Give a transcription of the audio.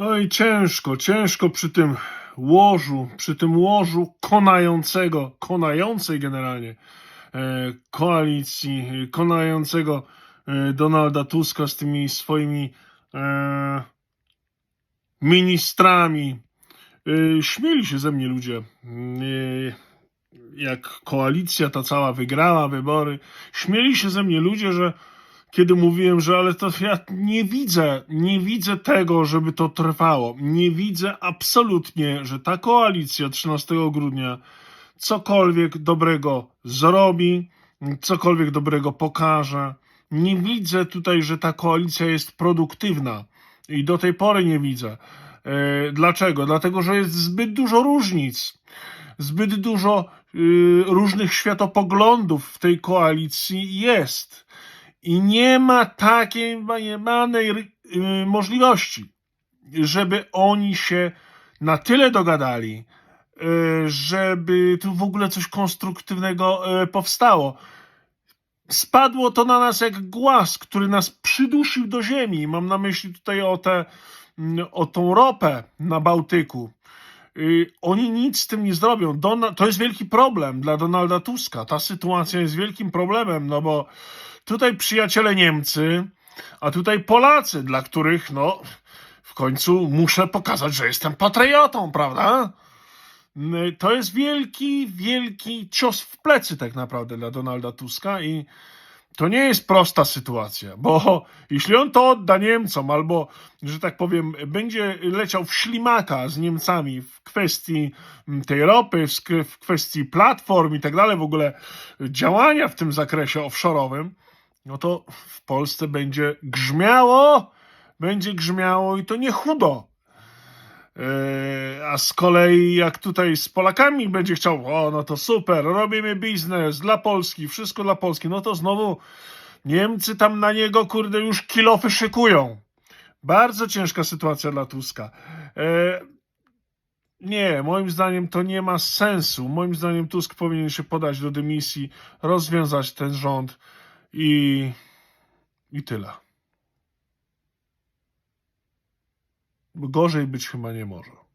Oj, ciężko, ciężko przy tym łożu, przy tym łożu konającego, konającej generalnie e, koalicji, konającego e, Donalda Tuska z tymi swoimi e, ministrami. Śmieli się ze mnie ludzie. Jak koalicja ta cała wygrała wybory, śmieli się ze mnie ludzie, że kiedy mówiłem, że ale to ja nie widzę, nie widzę tego, żeby to trwało. Nie widzę absolutnie, że ta koalicja 13 grudnia cokolwiek dobrego zrobi, cokolwiek dobrego pokaże. Nie widzę tutaj, że ta koalicja jest produktywna i do tej pory nie widzę. E, Dlaczego? Dlatego, że jest zbyt dużo różnic, zbyt dużo y, różnych światopoglądów w tej koalicji jest. I nie ma takiej manej y, możliwości, żeby oni się na tyle dogadali, y, żeby tu w ogóle coś konstruktywnego y, powstało. Spadło to na nas jak głaz, który nas przydusił do ziemi. Mam na myśli tutaj o, tę mm, o tą ropę na Bałtyku. Oni nic z tym nie zrobią. To jest wielki problem dla Donalda Tuska. Ta sytuacja jest wielkim problemem, no bo tutaj przyjaciele Niemcy, a tutaj Polacy, dla których, no, w końcu muszę pokazać, że jestem patriotą, prawda? To jest wielki, wielki cios w plecy, tak naprawdę, dla Donalda Tuska i to nie jest prosta sytuacja, bo jeśli on to odda Niemcom, albo, że tak powiem, będzie leciał w ślimaka z Niemcami w kwestii tej ropy, w kwestii platform i tak dalej, w ogóle działania w tym zakresie offshore'owym, no to w Polsce będzie grzmiało, będzie grzmiało i to nie chudo. Yy, A z kolei jak tutaj z Polakami będzie chciał, o no to super, robimy biznes dla Polski, wszystko dla Polski, no to znowu Niemcy tam na niego, kurde, już kilofy szykują. Bardzo ciężka sytuacja dla Tuska. E, nie, moim zdaniem to nie ma sensu. Moim zdaniem Tusk powinien się podać do dymisji, rozwiązać ten rząd i, i tyle. Gorzej być chyba nie może.